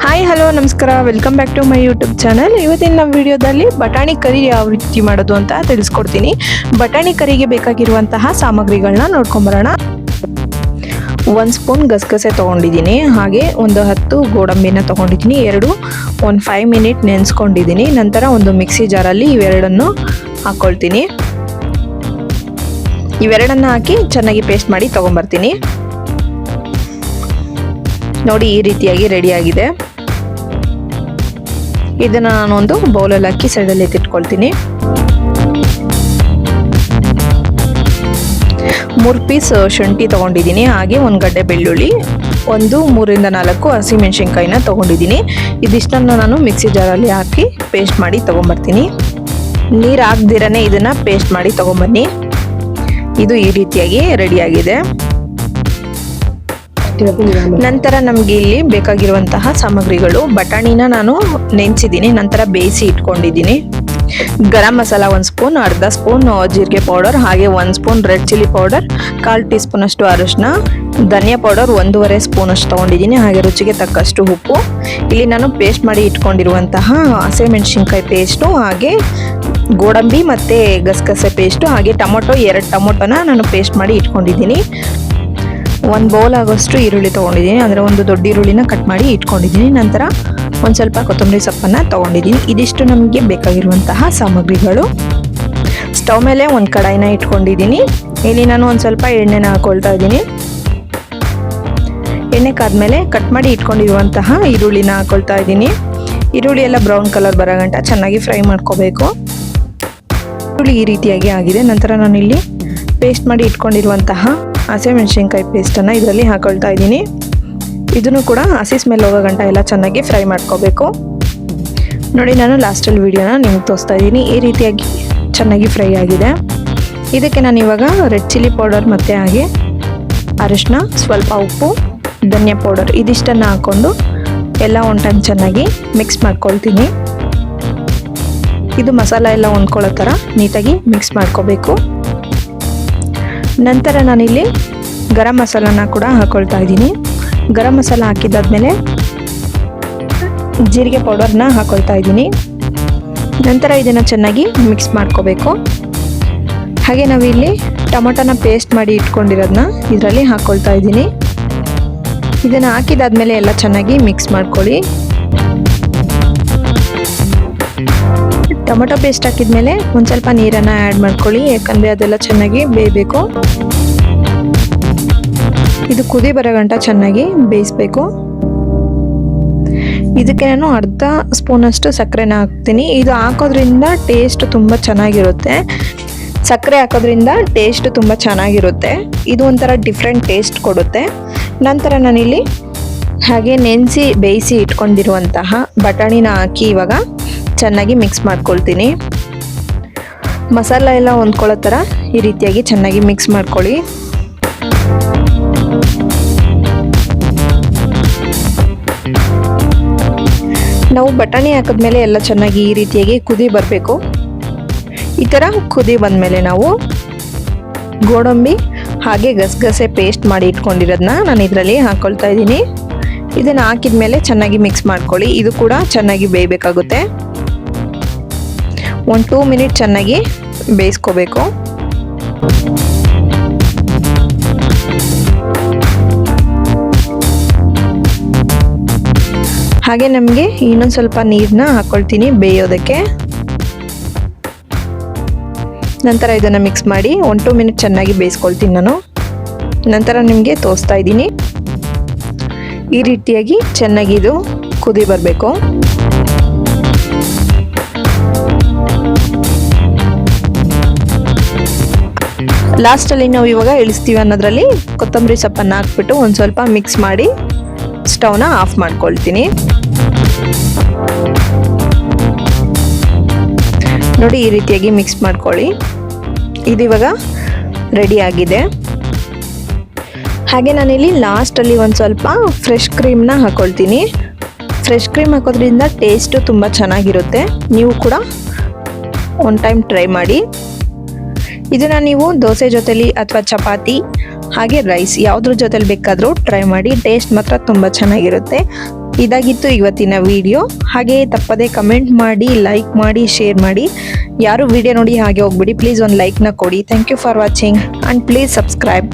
Hi hello ನಮಸ್ಕಾರ. Welcome back to my YouTube channel ಇವತ್ತಿನ ನಮ್ಮ ವಿಡಿಯೋದಲ್ಲಿ ಬಟಾಣಿ ಕರಿ ಯಾವ ರೀತಿ ಮಾಡೋದು ಅಂತ ತಿಳಿಸ್ಕೊಡ್ತೀನಿ. ಬಟಾಣಿ ಕರಿಗೆ ಬೇಕಾಗಿರುವಂತಹ ಸಾಮಗ್ರಿಗಳನ್ನ ನೋಡ್ಕೊಂಬರೋಣ. ಒಂದು ಸ್ಪೂನ್ ಗಸಗಸೆ ತೊಗೊಂಡಿದ್ದೀನಿ. ಹಾಗೆ ಒಂದು ಹತ್ತು ಗೋಡಂಬಿನ ತೊಗೊಂಡಿದ್ದೀನಿ. ಎರಡು, ಒಂದು ಫೈವ್ ಮಿನಿಟ್ ನೆನೆಸ್ಕೊಂಡಿದ್ದೀನಿ. ನಂತರ ಒಂದು ಮಿಕ್ಸಿ ಜಾರಲ್ಲಿ ಇವೆರಡನ್ನು ಹಾಕ್ಕೊಳ್ತೀನಿ ಇವೆರಡನ್ನು ಹಾಕಿ ಚೆನ್ನಾಗಿ ಪೇಸ್ಟ್ ಮಾಡಿ ತೊಗೊಂಬರ್ತೀನಿ. ನೋಡಿ ಈ ರೀತಿಯಾಗಿ ರೆಡಿಯಾಗಿದೆ ಇದನ್ನ ನಾನೊಂದು ಬೌಲಲ್ಲಿ ಹಾಕಿ ಸೈಡಲ್ಲಿ ಎತ್ತಿಟ್ಕೊಳ್ತೀನಿ ಮೂರು ಪೀಸ್ ಶುಂಠಿ ತೊಗೊಂಡಿದ್ದೀನಿ. ಹಾಗೆ ಒಂದು ಗಡ್ಡೆ ಬೆಳ್ಳುಳ್ಳಿ, ಒಂದು ಮೂರಿಂದ ನಾಲ್ಕು ಹಸಿಮೆಣಸಿನ್ಕಾಯಿನ ತೊಗೊಂಡಿದ್ದೀನಿ. ಇದಿಷ್ಟನ್ನ ನಾನು ಮಿಕ್ಸಿ ಜಾರಲ್ಲಿ ಹಾಕಿ ಪೇಸ್ಟ್ ಮಾಡಿ ತೊಗೊಂಬರ್ತೀನಿ. ನೀರು ಹಾಕ್ದಿರನೇ ಇದನ್ನು ಪೇಸ್ಟ್ ಮಾಡಿ ತೊಗೊಂಬನ್ನಿ. ಇದು ಈ ರೀತಿಯಾಗಿ ರೆಡಿಯಾಗಿದೆ ನಂತರ ನಮಗೆ ಇಲ್ಲಿ ಬೇಕಾಗಿರುವಂತಹ ಸಾಮಗ್ರಿಗಳು, ಬಟಾಣಿನ ನಾನು ನೆನೆಸಿದ್ದೀನಿ, ನಂತರ ಬೇಯಿಸಿ ಇಟ್ಕೊಂಡಿದ್ದೀನಿ. ಗರಂ ಮಸಾಲ ಒಂದು ಸ್ಪೂನ್, ಅರ್ಧ ಸ್ಪೂನ್ ಜೀರಿಗೆ ಪೌಡರ್, ಹಾಗೆ ಒಂದು ಸ್ಪೂನ್ ರೆಡ್ ಚಿಲ್ಲಿ ಪೌಡರ್, ಕಾಲು ಟೀ ಸ್ಪೂನ್ ಅಷ್ಟು ಅರಿಶಿನ, ಧನಿಯಾ ಪೌಡರ್ ಒಂದೂವರೆ ಸ್ಪೂನ್ ಅಷ್ಟು ತೊಗೊಂಡಿದ್ದೀನಿ, ಹಾಗೆ ರುಚಿಗೆ ತಕ್ಕಷ್ಟು ಉಪ್ಪು. ಇಲ್ಲಿ ನಾನು ಪೇಸ್ಟ್ ಮಾಡಿ ಇಟ್ಕೊಂಡಿರುವಂತಹ ಹಸಿಮೆಣಸಿನ್ಕಾಯಿ ಪೇಸ್ಟು, ಹಾಗೆ ಗೋಡಂಬಿ ಮತ್ತು ಗಸಗಸೆ ಪೇಸ್ಟು, ಹಾಗೆ ಟೊಮೊಟೊ, ಎರಡು ಟೊಮೊಟೊನ ನಾನು ಪೇಸ್ಟ್ ಮಾಡಿ ಇಟ್ಕೊಂಡಿದ್ದೀನಿ. ಒಂದು ಬೌಲ್ ಆಗೋಷ್ಟು ಈರುಳ್ಳಿ ತೊಗೊಂಡಿದ್ದೀನಿ. ಅಂದರೆ ಒಂದು ದೊಡ್ಡ ಈರುಳ್ಳಿನ ಕಟ್ ಮಾಡಿ ಇಟ್ಕೊಂಡಿದ್ದೀನಿ. ನಂತರ ಒಂದು ಸ್ವಲ್ಪ ಕೊತ್ತಂಬರಿ ಸೊಪ್ಪನ್ನು ತೊಗೊಂಡಿದ್ದೀನಿ. ಇದಿಷ್ಟು ನಮಗೆ ಬೇಕಾಗಿರುವಂತಹ ಸಾಮಗ್ರಿಗಳು. ಸ್ಟವ್ ಮೇಲೆ ಒಂದು ಕಡಾಯಿನ ಇಟ್ಕೊಂಡಿದ್ದೀನಿ. ಇಲ್ಲಿ ನಾನು ಒಂದು ಸ್ವಲ್ಪ ಎಣ್ಣೆನ ಹಾಕೊಳ್ತಾ ಇದ್ದೀನಿ. ಎಣ್ಣೆ ಕಾದ್ಮೇಲೆ ಕಟ್ ಮಾಡಿ ಇಟ್ಕೊಂಡಿರುವಂತಹ ಈರುಳ್ಳಿನ ಹಾಕೊಳ್ತಾ ಇದ್ದೀನಿ. ಈರುಳ್ಳಿ ಎಲ್ಲ ಬ್ರೌನ್ ಕಲರ್ ಬರೋ ಗಂಟ ಚೆನ್ನಾಗಿ ಫ್ರೈ ಮಾಡ್ಕೋಬೇಕು. ಈರುಳ್ಳಿ ಈ ರೀತಿಯಾಗಿ ಆಗಿದೆ. ನಂತರ ನಾನು ಇಲ್ಲಿ ಪೇಸ್ಟ್ ಮಾಡಿ ಇಟ್ಕೊಂಡಿರುವಂತಹ ಹಸಿಮೆಣಸಿನ್ಕಾಯಿ ಪೇಸ್ಟನ್ನು ಇದರಲ್ಲಿ ಹಾಕೊಳ್ತಾ ಇದ್ದೀನಿ. ಇದನ್ನು ಕೂಡ ಹಸಿ ಸ್ಮೆಲ್ ಹೋಗೋ ಗಂಟ ಎಲ್ಲ ಚೆನ್ನಾಗಿ ಫ್ರೈ ಮಾಡ್ಕೋಬೇಕು. ನೋಡಿ, ನಾನು ಲಾಸ್ಟಲ್ಲಿ ವೀಡಿಯೋನ ನಿಮ್ಗೆ ತೋರಿಸ್ತಾ ಇದ್ದೀನಿ. ಈ ರೀತಿಯಾಗಿ ಚೆನ್ನಾಗಿ ಫ್ರೈ ಆಗಿದೆ. ಇದಕ್ಕೆ ನಾನು ಇವಾಗ ರೆಡ್ ಚಿಲ್ಲಿ ಪೌಡರ್ ಮತ್ತು ಹಾಗೆ ಅರಿಶಿನ ಸ್ವಲ್ಪ ಉಪ್ಪು, ಧನಿಯಾ ಪೌಡರ್ ಇದಿಷ್ಟನ್ನು ಹಾಕ್ಕೊಂಡು ಎಲ್ಲ ಒಂದು ಟೈಮ್ ಚೆನ್ನಾಗಿ ಮಿಕ್ಸ್ ಮಾಡ್ಕೊಳ್ತೀನಿ. ಇದು ಮಸಾಲ ಎಲ್ಲ ಹೊಂದ್ಕೊಳ್ಳೋ ಥರ ನೀಟಾಗಿ ಮಿಕ್ಸ್ ಮಾಡ್ಕೋಬೇಕು. ನಂತರ ನಾನಿಲ್ಲಿ ಗರಂ ಮಸಾಲನ ಕೂಡ ಹಾಕೊಳ್ತಾ ಇದ್ದೀನಿ. ಗರಂ ಮಸಾಲ ಹಾಕಿದ್ದಾದ್ಮೇಲೆ ಜೀರಿಗೆ ಪೌಡರ್ನ ಹಾಕೊಳ್ತಾ ಇದ್ದೀನಿ. ನಂತರ ಇದನ್ನು ಚೆನ್ನಾಗಿ ಮಿಕ್ಸ್ ಮಾಡ್ಕೋಬೇಕು. ಹಾಗೆ ನಾವಿಲ್ಲಿ ಟೊಮೊಟೊನ ಪೇಸ್ಟ್ ಮಾಡಿ ಇಟ್ಕೊಂಡಿರೋದನ್ನ ಇದರಲ್ಲಿ ಹಾಕ್ಕೊಳ್ತಾ ಇದ್ದೀನಿ. ಇದನ್ನು ಹಾಕಿದಾದ್ಮೇಲೆ ಎಲ್ಲ ಚೆನ್ನಾಗಿ ಮಿಕ್ಸ್ ಮಾಡ್ಕೊಳ್ಳಿ. ಟೊಮೊಟೊ ಪೇಸ್ಟ್ ಹಾಕಿದ್ಮೇಲೆ ಒಂದು ಸ್ವಲ್ಪ ನೀರನ್ನು ಆ್ಯಡ್ ಮಾಡ್ಕೊಳ್ಳಿ, ಯಾಕಂದರೆ ಅದೆಲ್ಲ ಚೆನ್ನಾಗಿ ಬೇಯಬೇಕು. ಇದು ಕುದಿ ಬರೋ ಗಂಟ ಚೆನ್ನಾಗಿ ಬೇಯಿಸ್ಬೇಕು. ಇದಕ್ಕೆ ನಾನು ಅರ್ಧ ಸ್ಪೂನಷ್ಟು ಸಕ್ಕರೆನ ಹಾಕ್ತೀನಿ. ಇದು ಹಾಕೋದ್ರಿಂದ ಟೇಸ್ಟ್ ತುಂಬ ಚೆನ್ನಾಗಿರುತ್ತೆ. ಸಕ್ಕರೆ ಹಾಕೋದ್ರಿಂದ ಟೇಸ್ಟ್ ತುಂಬ ಚೆನ್ನಾಗಿರುತ್ತೆ. ಇದು ಒಂಥರ ಡಿಫ್ರೆಂಟ್ ಟೇಸ್ಟ್ ಕೊಡುತ್ತೆ. ನಂತರ ನಾನಿಲ್ಲಿ ಹಾಗೆ ನೆನೆಸಿ ಬೇಯಿಸಿ ಇಟ್ಕೊಂಡಿರುವಂತಹ ಬಟಾಣಿನ ಹಾಕಿ ಇವಾಗ ಚೆನ್ನಾಗಿ ಮಿಕ್ಸ್ ಮಾಡ್ಕೊಳ್ತೀನಿ. ಮಸಾಲ ಎಲ್ಲ ಹೊಂದ್ಕೊಳ್ಳೋ ಥರ ಈ ರೀತಿಯಾಗಿ ಚೆನ್ನಾಗಿ ಮಿಕ್ಸ್ ಮಾಡ್ಕೊಳ್ಳಿ. ನಾವು ಬಟಾಣಿ ಹಾಕಿದ್ಮೇಲೆ ಎಲ್ಲ ಚೆನ್ನಾಗಿ ಈ ರೀತಿಯಾಗಿ ಕುದಿ ಬರಬೇಕು. ಈ ಥರ ಕುದಿ ಬಂದಮೇಲೆ ನಾವು ಗೋಡಂಬಿ ಹಾಗೆ ಗಸಗಸೆ ಪೇಸ್ಟ್ ಮಾಡಿ ಇಟ್ಕೊಂಡಿರೋದನ್ನ ನಾನು ಇದರಲ್ಲಿ ಹಾಕ್ಕೊಳ್ತಾ ಇದ್ದೀನಿ. ಇದನ್ನು ಹಾಕಿದ ಮೇಲೆ ಚೆನ್ನಾಗಿ ಮಿಕ್ಸ್ ಮಾಡ್ಕೊಳ್ಳಿ. ಇದು ಕೂಡ ಚೆನ್ನಾಗಿ ಬೇಯಬೇಕಾಗುತ್ತೆ. ಒಂದು ಟೂ ಮಿನಿಟ್ ಚೆನ್ನಾಗಿ ಬೇಯಿಸ್ಕೋಬೇಕು. ಹಾಗೆ ನಮಗೆ ಇನ್ನೊಂದು ಸ್ವಲ್ಪ ನೀರನ್ನ ಹಾಕ್ಕೊಳ್ತೀನಿ ಬೇಯೋದಕ್ಕೆ. ನಂತರ ಇದನ್ನು ಮಿಕ್ಸ್ ಮಾಡಿ ಒನ್ ಟು ಮಿನಿಟ್ ಚೆನ್ನಾಗಿ ಬೇಯಿಸ್ಕೊಳ್ತೀನಿ ನಾನು. ನಂತರ ನಿಮಗೆ ತೋರಿಸ್ತಾ ಇದ್ದೀನಿ. ಈ ರೀತಿಯಾಗಿ ಚೆನ್ನಾಗಿ ಇದು ಕುದಿ ಬರಬೇಕು. ಲಾಸ್ಟಲ್ಲಿ ನಾವು ಇವಾಗ ಇಳಿಸ್ತೀವಿ ಅನ್ನೋದ್ರಲ್ಲಿ ಕೊತ್ತಂಬರಿ ಸೊಪ್ಪನ್ನು ಹಾಕ್ಬಿಟ್ಟು ಒಂದು ಸ್ವಲ್ಪ ಮಿಕ್ಸ್ ಮಾಡಿ ಸ್ಟವ್ನ ಆಫ್ ಮಾಡ್ಕೊಳ್ತೀನಿ. ನೋಡಿ ಈ ರೀತಿಯಾಗಿ ಮಿಕ್ಸ್ ಮಾಡ್ಕೊಳ್ಳಿ. ಇದು ಇವಾಗ ರೆಡಿ ಆಗಿದೆ. ಹಾಗೆ ನಾನಿಲ್ಲಿ ಲಾಸ್ಟಲ್ಲಿ ಒಂದು ಸ್ವಲ್ಪ ಫ್ರೆಶ್ ಕ್ರೀಮ್ನ ಹಾಕ್ಕೊಳ್ತೀನಿ ಫ್ರೆಶ್ ಕ್ರೀಮ್ ಹಾಕೋದ್ರಿಂದ ಟೇಸ್ಟು ತುಂಬ ಚೆನ್ನಾಗಿರುತ್ತೆ. ನೀವು ಕೂಡ ಒನ್ ಟೈಮ್ ಟ್ರೈ ಮಾಡಿ. ಇದನ್ನು ನೀವು ದೋಸೆ ಜೊತೆಲಿ ಅಥವಾ ಚಪಾತಿ, ಹಾಗೆ ರೈಸ್ ಯಾವುದ್ರ ಜೊತೆಲಿ ಬೇಕಾದರೂ ಟ್ರೈ ಮಾಡಿ ಟೇಸ್ಟ್ ಮಾತ್ರ ತುಂಬ ಚೆನ್ನಾಗಿರುತ್ತೆ. ಇದಾಗಿತ್ತು ಇವತ್ತಿನ ವಿಡಿಯೋ ಹಾಗೆ ತಪ್ಪದೆ ಕಮೆಂಟ್ ಮಾಡಿ ಲೈಕ್ ಮಾಡಿ ಶೇರ್ ಮಾಡಿ. ಯಾರು ವಿಡಿಯೋ ನೋಡಿ ಹಾಗೆ ಹೋಗ್ಬಿಡಿ ಪ್ಲೀಸ್ ಒಂದು ಲೈಕ್ನ ಕೊಡಿ. Thank you for watching and please subscribe